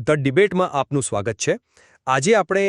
The ડિબેટમાં આપનું સ્વાગત છે. આજે આપણે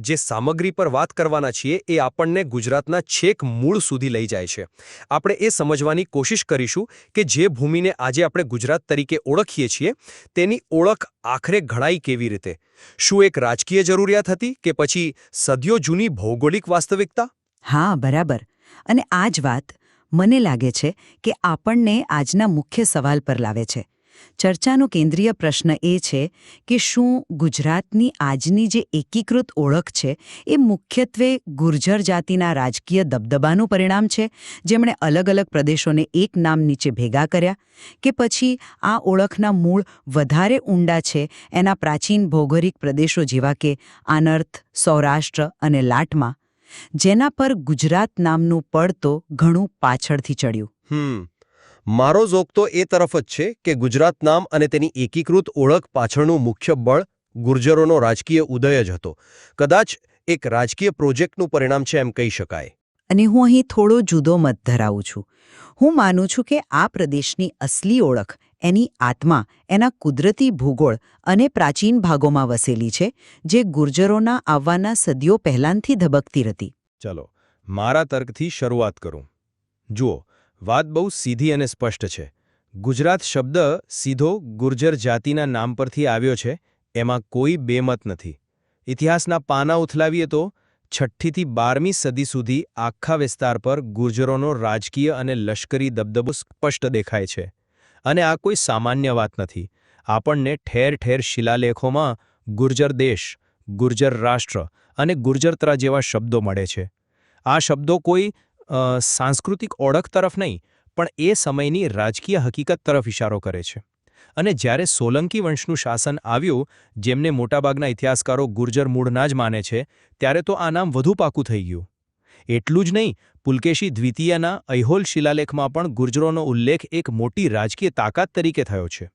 જે સામગ્રી પર વાત કરવાના છીએ એ આપણને ગુજરાતના છેક મૂળ સુધી લઈ જાય છે. આપણે એ સમજવાની કોશિશ કરીશું કે જે ભૂમિને આજે આપણે ગુજરાત તરીકે ઓળખીએ છીએ, તેની ઓળખ આખરે ઘડાઈ કેવી રીતે? શું એક રાજકીય જરૂરિયાત હતી કે પછી સદીઓ જૂની ભૌગોલિક વાસ્તવિકતા? હા, બરાબર. અને આ જ વાત મને લાગે છે કે આપણને આજના મુખ્ય સવાલ પર લાવે છે. ચર્ચાનો કેન્દ્રીય પ્રશ્ન એ છે કે શું ગુજરાતની આજની જે એકીકૃત ઓળખ છે એ મુખ્યત્વે ગુર્જર જાતિના રાજકીય દબદબાનું પરિણામ છે? જેમણે અલગ અલગ પ્રદેશોને એક નામ નીચે ભેગા કર્યા કે પછી આ ઓળખના મૂળ વધારે ઊંડા છે એના પ્રાચીન ભૌગોલિક પ્રદેશો જેવા કે આનર્થ, સૌરાષ્ટ્ર અને લાટમાં? જેના પર ગુજરાત નામનું પડ તો ઘણું પાછળથી ચડ્યું. મારો ઝોક તો એ તરફ જ છે કે ગુજરાત નામ અને તેની એકીકૃત ઓળખ પાછળનું મુખ્ય બળ ગુર્જરોનો રાજકીય ઉદય જ હતો. કદાચ એક રાજકીય પ્રોજેક્ટનું પરિણામ છે એમ કહી શકાય. અને હું અહીં થોડો જુદો મત ધરાવું છું. હું માનું છું કે આ પ્રદેશની અસલી ઓળખ એની આત્મા એના કુદરતી ભૂગોળ અને પ્રાચીન ભાગોમાં વસેલી છે જે ગુર્જરોના આવવાના સદીઓ પહેલાંથી ધબકતી હતી ચલો મારા તર્કથી શરૂઆત કરું. જુઓ વાત બહુ સીધી અને સ્પષ્ટ છે. ગુજરાત શબ્દ સીધો ગુર્જર જાતિના નામ પરથી આવ્યો છે, એમાં કોઈ બેમત નથી. ઇતિહાસના પાના ઉથલાવીએ તો, છઠ્ઠીથી બારમી સદી સુધી આખા વિસ્તાર પર ગુર્જરોનો રાજકીય અને લશ્કરી દબદબો સ્પષ્ટ દેખાય છે. અને આ કોઈ સામાન્ય વાત નથી. આપણને ઠેર ઠેર શિલાલેખોમાં ગુર્જર દેશ, ગુર્જર રાષ્ટ્ર અને ગુર્જરતરા જેવા શબ્દો મળે છે. આ શબ્દો કોઈ સાંસ્કૃતિક ઓળખ તરફ નહીં, પણ એ સમયની રાજકીય હકીકત તરફ ઇશારો કરે છે. અને જ્યારે સોલંકી વંશનું શાસન આવ્યું, જેમને મોટાભાગના ઇતિહાસકારો ગુર્જર મૂળના જ માને છે, ત્યારે તો આ નામ વધુ પાકું થઈ ગયું. એટલું જ નહીં, પુલકેશી દ્વિતીયના ઐહોલ શિલાલેખમાં પણ ગુર્જરોનો ઉલ્લેખ એક મોટી રાજકીય તાકાત તરીકે થયો છે.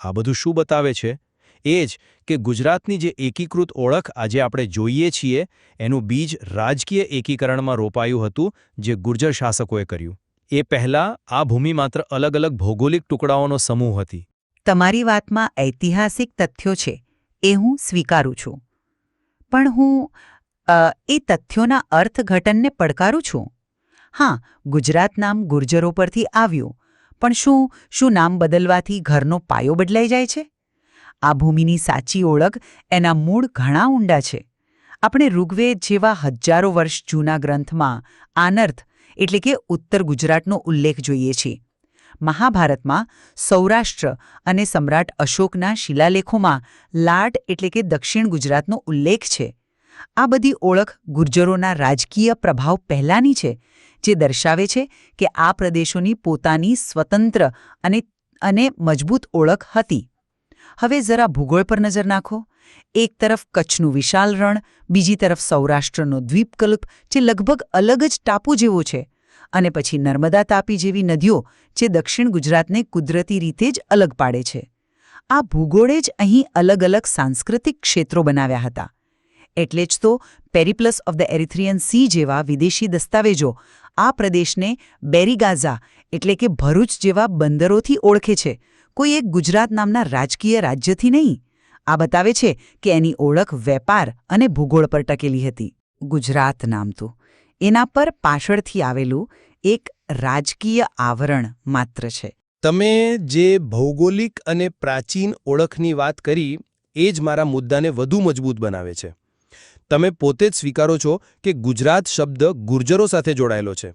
આ બધું શું બતાવે છે? એ જ કે ગુજરાતની જે એકીકૃત ઓળખ આજે આપણે જોઈએ છીએ, એનું બીજ રાજકીય એકીકરણમાં રોપાયું હતું, જે ગુર્જર શાસકોએ કર્યું. એ પહેલાં આ ભૂમિ માત્ર અલગ અલગ ભૌગોલિક ટુકડાઓનો સમૂહ હતી. તમારી વાતમાં ઐતિહાસિક તથ્યો છે, એ હું સ્વીકારું છું. પણ હું એ તથ્યોના અર્થઘટનને પડકારું છું? હા, ગુજરાત નામ ગુર્જરો પરથી આવ્યું, પણ શું શું નામ બદલવાથી ઘરનો પાયો બદલાઈ જાય છે? આ ભૂમિની સાચી ઓળખ એના મૂળ ઘણા ઊંડા છે. આપણે ઋગ્વેદ જેવા હજારો વર્ષ જૂના ગ્રંથમાં આનર્થ એટલે કે ઉત્તર ગુજરાતનો ઉલ્લેખ જોઈએ છીએ. મહાભારતમાં સૌરાષ્ટ્ર અને સમ્રાટ અશોકના શિલાલેખોમાં લાટ એટલે કે દક્ષિણ ગુજરાતનો ઉલ્લેખ છે. આ બધી ઓળખ ગુર્જરોના રાજકીય પ્રભાવ પહેલાંની છે, જે દર્શાવે છે કે આ પ્રદેશોની પોતાની સ્વતંત્ર અને અને મજબૂત ઓળખ હતી. હવે જરા ભૂગોળ પર નજર નાખો. એક તરફ કચ્છનું વિશાલ રણ, બીજી તરફ સૌરાષ્ટ્રનો દ્વીપકલ્પ જે લગભગ અલગ જ ટાપુ જેવો છે અને પછી નર્મદા તાપી જેવી નદીઓ જે દક્ષિણ ગુજરાતને કુદરતી રીતે જ અલગ પાડે છે. આ ભૂગોળે જ અહીં અલગ અલગ સાંસ્કૃતિક ક્ષેત્રો બનાવ્યા હતા. એટલે જ તો Periplus of the Erythraean Sea જેવા વિદેશી દસ્તાવેજો આ પ્રદેશને બેરીગાઝા એટલે કે ભરૂચ જેવા બંદરોથી ઓળખે છે કોઈ એક ગુજરાત નામના રાજકીય રાજ્યથી નહીં. આ બતાવે છે કે એની ઓળખ વેપાર અને ભૂગોળ પર ટકેલી હતી. ગુજરાત નામ તો. એના પર પાછળથી આવેલું એક રાજકીય આવરણ માત્ર છે. તમે જે ભૌગોલિક અને પ્રાચીન ઓળખની વાત કરી, એ જ મારા મુદ્દાને વધુ મજબૂત બનાવે છે. તમે પોતે જ સ્વીકારો છો કે ગુજરાત શબ્દ ગુર્જરો સાથે જોડાયેલો છે.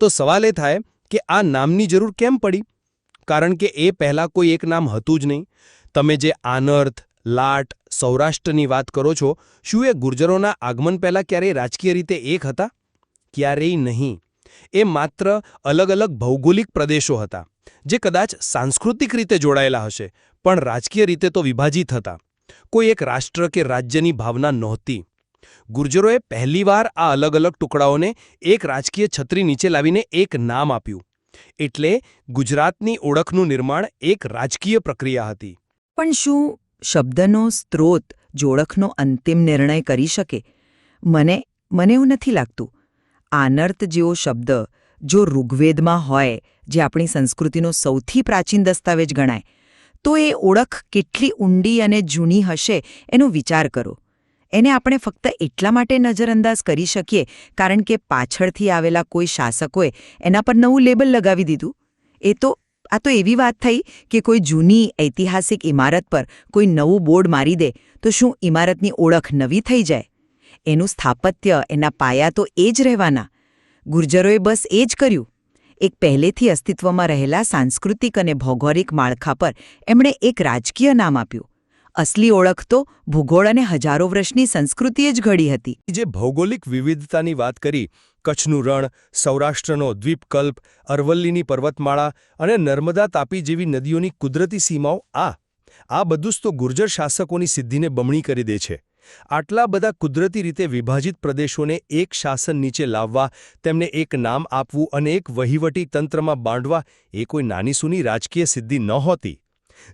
તો સવાલ એ થાય કે આ નામની જરૂર કેમ પડી? કારણ કે એ પહેલાં કોઈ એક નામ હતું જ નહીં. તમે જે આનર્થ, લાટ, સૌરાષ્ટ્રની વાત કરો છો, શું એ ગુર્જરોના આગમન પહેલાં ક્યારેય રાજકીય રીતે એક હતા? ક્યારેય નહીં. એ માત્ર અલગ અલગ ભૌગોલિક પ્રદેશો હતા, જે કદાચ સાંસ્કૃતિક રીતે જોડાયેલા હશે, પણ રાજકીય રીતે તો વિભાજિત હતા. કોઈ એક રાષ્ટ્ર કે રાજ્યની ભાવના નહોતી. ગુર્જરોએ પહેલીવાર આ અલગ અલગ ટુકડાઓને એક રાજકીય છત્રી નીચે લાવીને એક નામ આપ્યું. એટલે ગુજરાતની ઓળખનું નિર્માણ એક રાજકીય પ્રક્રિયા હતી. પણ શું શબ્દનો સ્ત્રોત જોડખનો અંતિમ નિર્ણય કરી શકે? મને મને એવું નથી લાગતું. આનર્ત જેવો શબ્દ જો ઋગ્વેદમાં હોય, જે આપણી સંસ્કૃતિનો સૌથી પ્રાચીન દસ્તાવેજ ગણાય, તો એ ઓળખ કેટલી ઊંડી અને જૂની હશે એનો વિચાર કરો. એને આપણે ફક્ત એટલા માટે નજરઅંદાજ કરી શકીએ, કારણ કે પાછળથી આવેલા કોઈ શાસકોએ એના પર નવું લેબલ લગાવી દીધું. એ તો, આ તો એવી વાત થઈ કે કોઈ જૂની ઐતિહાસિક ઇમારત પર કોઈ નવું બોર્ડ મારી દે, તો શું ઇમારતની ઓળખ નવી થઈ જાય? એનું સ્થાપત્ય, એના પાયા તો એ જ રહેવાના. ગુર્જરોએ બસ એ જ કર્યું. એક પહેલેથી અસ્તિત્વમાં રહેલા સાંસ્કૃતિક અને ભૌગોલિક માળખા પર એમણે એક રાજકીય નામ આપ્યું. અસલી ઓળખ તો ભૂગોળ અને હજારો વર્ષની સંસ્કૃતિએ જ ઘડી હતી. જે ભૌગોલિક વિવિધતાની વાત કરી, કચ્છનું રણ, સૌરાષ્ટ્રનો દ્વીપકલ્પ, અરવલ્લીની પર્વતમાળા અને નર્મદા તાપી જેવી નદીઓની કુદરતી સીમાઓ, આ આ બધું જ તો ગુર્જર શાસકોની સિદ્ધિને બમણી કરી દે છે. આટલા બધા કુદરતી રીતે વિભાજિત પ્રદેશોને એક શાસન નીચે લાવવા, તેમને એક નામ આપવું અને એક વહીવટી તંત્રમાં બાંધવા, એ કોઈ નાનીસૂની રાજકીય સિદ્ધિ નહોતી.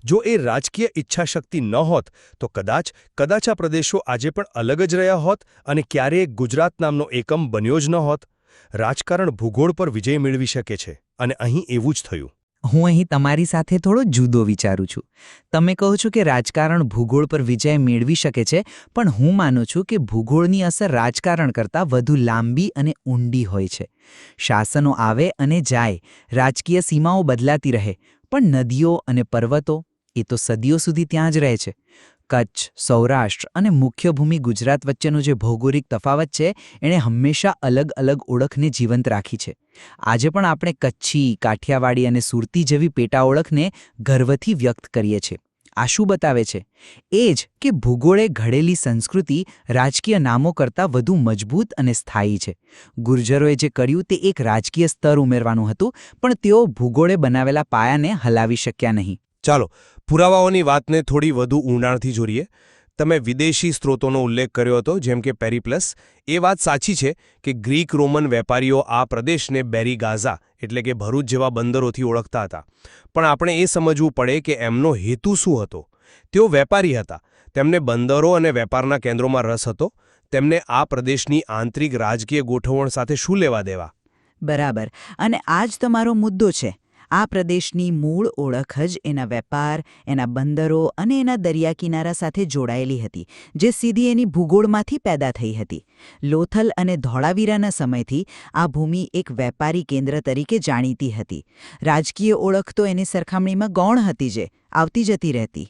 જો એ રાજકીય ઈચ્છાશક્તિ ન હોત, તો કદાચ કદાચ આ પ્રદેશો આજે પણ અલગ જ રહ્યા હોત અને ક્યારેય ગુજરાત નામનો એકમ બન્યો જ ન હોત. રાજકારણ ભૂગોળ પર વિજય મેળવી શકે છે અને અહીં એવું જ થયું. હું અહીં તમારી સાથે થોડો જુદો વિચારું છું. તમે કહો છો કે રાજકારણ ભૂગોળ પર વિજય મેળવી શકે છે, પણ હું માનું છું કે ભૂગોળની અસર રાજકારણ કરતાં વધુ લાંબી અને ઊંડી હોય છે. શાસનો આવે અને જાય, રાજકીય સીમાઓ બદલાતી રહે પણ નદીઓ અને પર્વતો એ તો સદીઓ સુધી ત્યાં જ રહે છે. કચ્છ, સૌરાષ્ટ્ર અને મુખ્ય ભૂમિ ગુજરાત વચ્ચેનો જે ભૌગોલિક તફાવત છે, એણે હંમેશા અલગ અલગ ઓળખને જીવંત રાખી છે. આજે પણ આપણે કચ્છી, કાઠિયાવાડી અને સુરતી જેવી પેટા ઓળખને ગર્વથી વ્યક્ત કરીએ છીએ. આ શું બતાવે છે, એ જ કે ભૂગોળે ઘડેલી સંસ્કૃતિ રાજકીય નામો કરતાં વધુ મજબૂત અને સ્થાયી છે. ગુર્જરોએ જે કર્યું તે એક રાજકીય સ્તર ઉમેરવાનું હતું, પણ તેઓ ભૂગોળે બનાવેલા પાયાને હલાવી શક્યા નહીં. ચાલો પુરાવાઓની વાતને થોડી વધુ ઊંડાણથી જોડીએ. તમે વિદેશી સ્ત્રોતોનો ઉલ્લેખ કર્યો હતો, જેમ કે પેરીપ્લસ. એ વાત સાચી છે કે ગ્રીક રોમન વેપારીઓ આ પ્રદેશને બેરી ગાઝા, એટલે કે ભરૂચ જેવા બંદરોથી ઓળખતા હતા. પણ આપણે એ સમજવું પડે કે એમનો હેતુ શું હતો. તેઓ વેપારી હતા. તેમને બંદરો અને વેપારના કેન્દ્રોમાં રસ હતો. તેમને આ પ્રદેશની આંતરિક રાજકીય ગોઠવણ સાથે શું લેવા દેવા? બરાબર. અને આ જ તમારો મુદ્દો છે. આ પ્રદેશની મૂળ ઓળખ જ એના વેપાર, એના બંદરો અને એના દરિયા કિનારા સાથે જોડાયેલી હતી, જે સીધી એની ભૂગોળમાંથી પેદા થઈ હતી. લોથલ અને ધોળાવીરાના સમયથી આ ભૂમિ એક વેપારી કેન્દ્ર તરીકે જાણીતી હતી. રાજકીય ઓળખ તો એની સરખામણીમાં ગૌણ હતી જે, આવતી જતી રહેતી.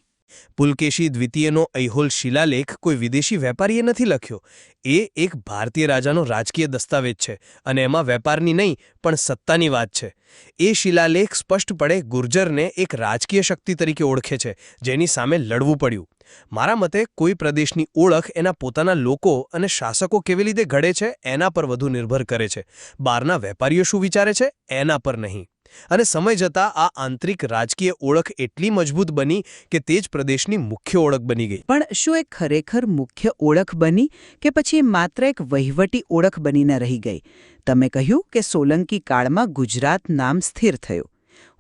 પુલકેશી દ્વિતીયનો ઐહોલ શિલાલેખ કોઈ વિદેશી વેપારીએ નથી લખ્યો. એ એક ભારતીય રાજાનો રાજકીય દસ્તાવેજ છે અને એમાં વેપારની નહીં, પણ સત્તાની વાત છે. એ શિલાલેખ સ્પષ્ટપણે ગુર્જરને એક રાજકીય શક્તિ તરીકે ઓળખે છે, જેની સામે લડવું પડ્યું. મારા મતે, કોઈ પ્રદેશની ઓળખ એના પોતાના લોકો અને શાસકો કેવી રીતે ઘડે છે, એના પર વધુ નિર્ભર કરે છે. બહારના વેપારીઓ શું વિચારે છે, એના પર નહીં. અને સમય જતાં આ આંતરિક રાજકીય ઓળખ એટલી મજબૂત બની કે તે જ પ્રદેશની મુખ્ય ઓળખ બની ગઈ. પણ શું એ ખરેખર મુખ્ય ઓળખ બની કે પછી માત્ર એક વહીવટી ઓળખ બનીને રહી ગઈ? તમે કહ્યું કે સોલંકી કાળમાં ગુજરાત નામ સ્થિર થયું.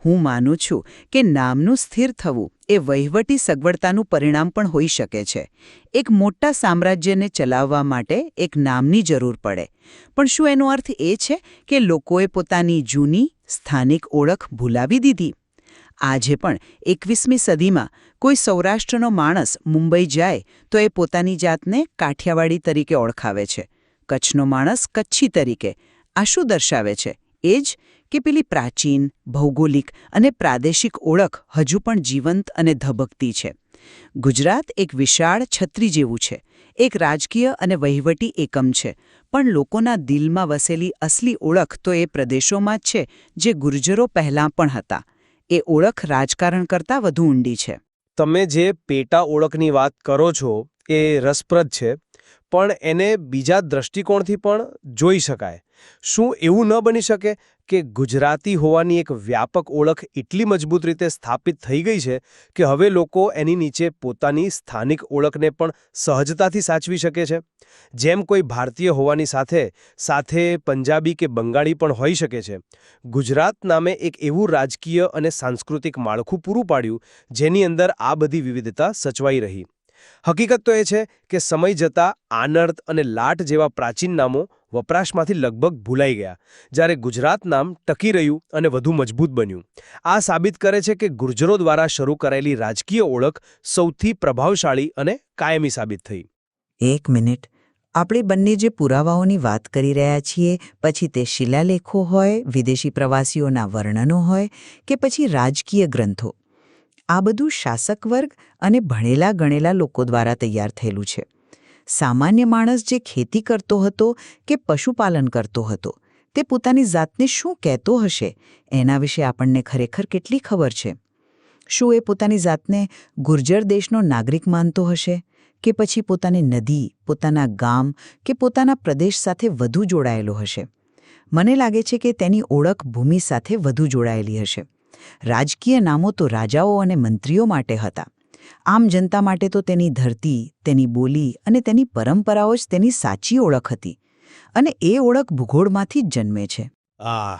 હું માનું છું કે નામનું સ્થિર થવું એ વહીવટી સગવડતાનું પરિણામ પણ હોઈ શકે છે. એક મોટા સામ્રાજ્યને ચલાવવા માટે એક નામની જરૂર પડે. પણ શું એનો અર્થ એ છે કે લોકોએ પોતાની જૂની સ્થાનિક ઓળખ ભૂલાવી દીધી? આજે પણ એકવીસમી સદીમાં કોઈ સૌરાષ્ટ્રનો માણસ મુંબઈ જાય તો એ પોતાની જાતને કાઠિયાવાડી તરીકે ઓળખાવે છે. કચ્છનો માણસ કચ્છી તરીકે. આ શું દર્શાવે છે? એ જ કે પેલી પ્રાચીન, ભૌગોલિક અને પ્રાદેશિક ઓળખ હજુ પણ જીવંત અને ધબકતી છે. ગુજરાત એક વિશાળ છત્રી જેવું છે. એક રાજકીય અને વહીવટી એકમ છે. પણ લોકોના દિલમાં વસેલી અસલી ઓળખ તો એ પ્રદેશોમાં જ છે, જે ગુર્જરો પહેલાં પણ હતા. એ ઓળખ રાજકારણ કરતાં વધુ ઊંડી છે. તમે જે પેટા ઓળખની વાત કરો છો, એ રસપ્રદ છે. પણ એને બીજા દ્રષ્ટિકોણથી પણ જોઈ શકાય. શું એવું ન બની શકે કે ગુજરાતી હોવાની એક વ્યાપક ઓળખ એટલી મજબૂત રીતે સ્થાપિત થઈ ગઈ છે કે હવે લોકો એની નીચે પોતાની સ્થાનિક ઓળખને પણ સહજતાથી સાચવી શકે છે? જેમ કોઈ ભારતીય હોવાની સાથે સાથે પંજાબી કે બંગાળી પણ હોઈ શકે છે. ગુજરાત નામે એક એવું રાજકીય અને સાંસ્કૃતિક માળખું પૂરું પાડ્યું, જેની અંદર આ બધી વિવિધતા સચવાઈ રહી. હકીકત તો એ છે કે સમય જતાં આનર્દ અને લાટ જેવા પ્રાચીન નામો વપરાશમાંથી લગભગ ભૂલાઈ ગયા, જ્યારે ગુજરાત નામ ટકી રહ્યું અને વધુ મજબૂત બન્યું. આ સાબિત કરે છે કે ગુર્જરો દ્વારા શરૂ કરાયેલી રાજકીય ઓળખ સૌથી પ્રભાવશાળી અને કાયમી સાબિત થઈ. એક મિનિટ. આપણે બંને જે પુરાવાઓની વાત કરી રહ્યા છીએ, પછી તે શિલાલેખો હોય, વિદેશી પ્રવાસીઓના વર્ણનો હોય, કે પછી રાજકીય ગ્રંથો? આ બધું શાસક વર્ગ અને ભણેલા ગણેલા લોકો દ્વારા તૈયાર થયેલું છે. સામાન્ય માણસ જે ખેતી કરતો હતો કે પશુપાલન કરતો હતો, તે પોતાની જાતને શું કહેતો હશે એના વિશે આપણને ખરેખર કેટલી ખબર છે? શું એ પોતાની જાતને ગુર્જર દેશનો નાગરિક માનતો હશે કે પછી પોતાની નદી, પોતાના ગામ કે પોતાના પ્રદેશ સાથે વધુ જોડાયેલો હશે? મને લાગે છે કે તેની ઓળખ ભૂમિ સાથે વધુ જોડાયેલી હશે. રાજકીય નામો તો રાજાઓ અને મંત્રીઓ માટે હતા. આમ જનતા માટે તો તેની ધરતી, તેની બોલી અને તેની પરંપરાઓ જ તેની સાચી ઓળખ હતી અને એ ઓળખ ભૂગોળમાંથી જ જન્મે છે. આ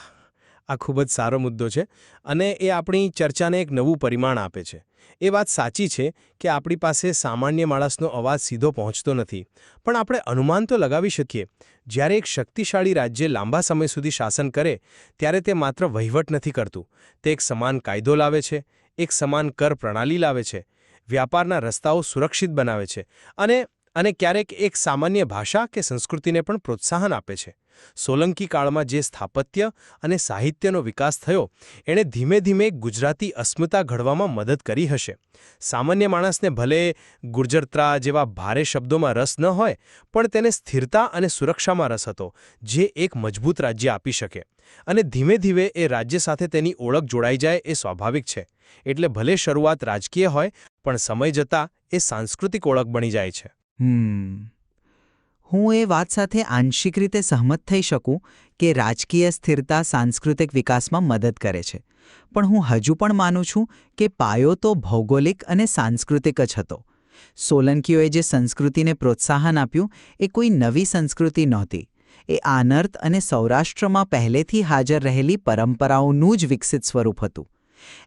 આ ખૂબ જ સારો મુદ્દો છે અને એ આપણી ચર્ચાને એક નવું પરિમાણ આપે છે. એ વાત સાચી છે કે આપણી પાસે સામાન્ય માણસનો અવાજ સીધો પહોંચતો નથી. પણ આપણે અનુમાન તો લગાવી શકીએ. જ્યારે એક શક્તિશાળી રાજ્ય લાંબા સમય સુધી શાસન કરે, ત્યારે તે માત્ર વહીવટ નથી કરતું. તે એક સમાન કાયદો લાવે છે, એક સમાન કર પ્રણાલી લાવે છે. વ્યાપારના રસ્તાઓ સુરક્ષિત બનાવે છે. અને અને ક્યારેક એક સામાન્ય ભાષા કે સંસ્કૃતિને પણ પ્રોત્સાહન આપે છે. સોલંકી કાળમાં જે સ્થાપત્ય અને સાહિત્યનો વિકાસ થયો, એણે ધીમે ધીમે ગુજરાતી અસ્મિતા ઘડવામાં મદદ કરી હશે. સામાન્ય માણસને ભલે ગુર્જરત્રા જેવા ભારે શબ્દોમાં રસ ન હોય, પણ તેને સ્થિરતા અને સુરક્ષામાં રસ હતો, જે એક મજબૂત રાજ્ય આપી શકે. અને ધીમે ધીમે એ રાજ્ય સાથે તેની ઓળખ જોડાઈ જાય એ સ્વાભાવિક છે. એટલે ભલે શરૂઆત રાજકીય હોય, પણ સમય જતાં એ સાંસ્કૃતિક ઓળખ બની જાય છે. હમ. હું એ વાત સાથે આંશિક રીતે સહમત થઈ શકું કે રાજકીય સ્થિરતા સાંસ્કૃતિક વિકાસમાં મદદ કરે છે. પણ હું હજુ પણ માનું છું કે પાયો તો ભૌગોલિક અને સાંસ્કૃતિક જ હતો. સોલંકીઓએ જે સંસ્કૃતિને પ્રોત્સાહન આપ્યું એ કોઈ નવી સંસ્કૃતિ નહોતી. એ આનર્થ અને સૌરાષ્ટ્રમાં પહેલેથી હાજર રહેલી પરંપરાઓનું જ વિકસિત સ્વરૂપ હતું.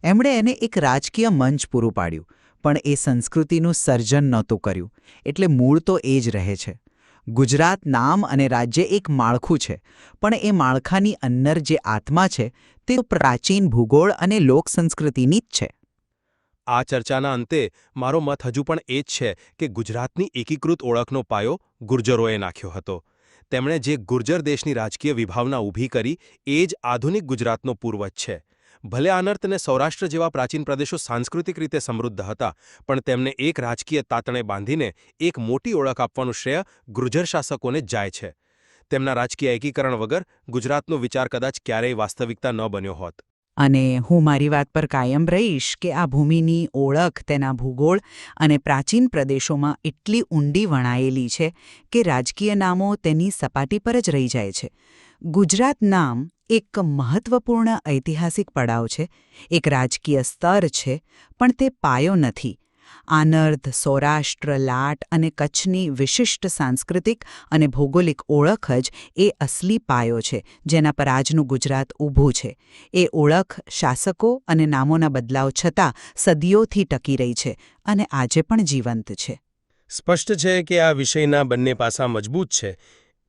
એમણે એને એક રાજકીય મંચ પૂરું પાડ્યું. પણ એ સંસ્કૃતિનું સર્જન નહોતું કર્યું. એટલે મૂળ તો એ જ રહે છે. ગુજરાત નામ અને રાજ્ય એક માળખું છે, પણ એ માળખાની અંદર જે આત્મા છે, તે પ્રાચીન ભૂગોળ અને લોક સંસ્કૃતિની જ છે. આ ચર્ચાના અંતે મારો મત હજુ પણ એ જ છે કે ગુજરાતની એકીકૃત ઓળખનો પાયો ગુર્જરોએ નાખ્યો હતો. તેમણે જે ગુર્જર દેશની રાજકીય વિભાવના ઊભી કરી, એ જ આધુનિક ગુજરાતનો પૂર્વજ છે. ભલે આનર્ત અને સૌરાષ્ટ્ર જેવા પ્રાચીન પ્રદેશો સાંસ્કૃતિક રીતે સમૃદ્ધ હતા, પણ તેમને એક રાજકીય તાતણે બાંધીને એક મોટી ઓળખ આપવાનું શ્રેય ગુર્જર શાસકોને જાય છે. તેમના રાજકીય એકીકરણ વગર ગુજરાતનો વિચાર કદાચ ક્યારેય વાસ્તવિકતા ન બન્યો હોત. અને હું મારી વાત પર કાયમ રહીશ કે આ ભૂમિની ઓળખ, તેના ભૂગોળ અને પ્રાચીન પ્રદેશોમાં એટલી ઊંડી વણાયેલી છે કે રાજકીય નામો તેની સપાટી પર જ રહી જાય છે. ગુજરાત નામ એક મહત્વપૂર્ણ ઐતિહાસિક પડાવ છે. એક રાજકીય સ્તર છે, પણ તે પાયો નથી. આનર્ધ સૌરાષ્ટ્ર, લાટ અને કચ્છની વિશિષ્ટ સાંસ્કૃતિક અને ભૌગોલિક ઓળખ જ એ અસલી પાયો છે, જેના પર આજનું ગુજરાત ઊભું છે. એ ઓળખ શાસકો અને નામોના બદલાવ છતાં સદીઓથી ટકી રહી છે અને આજે પણ જીવંત છે. સ્પષ્ટ છે કે આ વિષયના બંને પાસા મજબૂત છે.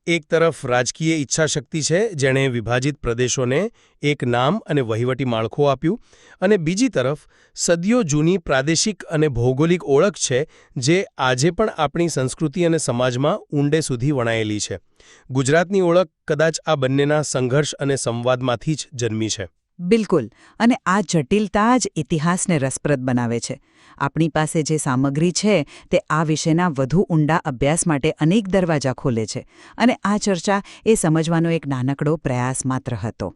એક તરફ રાજકીય ઈચ્છાશક્તિ છે, જેણે વિભાજિત પ્રદેશોને એક નામ અને વહીવટી માળખું આપ્યું, અને બીજી તરફ સદીઓ જૂની પ્રાદેશિક અને ભૌગોલિક ઓળખ છે, જે આજે પણ આપણી સંસ્કૃતિ અને સમાજમાં ઊંડે સુધી વણાયેલી છે. ગુજરાતની ઓળખ કદાચ આ બંનેના સંઘર્ષ અને સંવાદમાંથી જ જન્મી છે. બિલકુલ. અને આ જટિલતા જ ઇતિહાસને રસપ્રદ બનાવે છે. આપણી પાસે જે સામગ્રી છે, તે આ વિશેના વધુ ઊંડા અભ્યાસ માટે અનેક દરવાજા ખોલે છે. અને આ ચર્ચા એ સમજવાનો એક નાનકડો પ્રયાસ માત્ર હતો.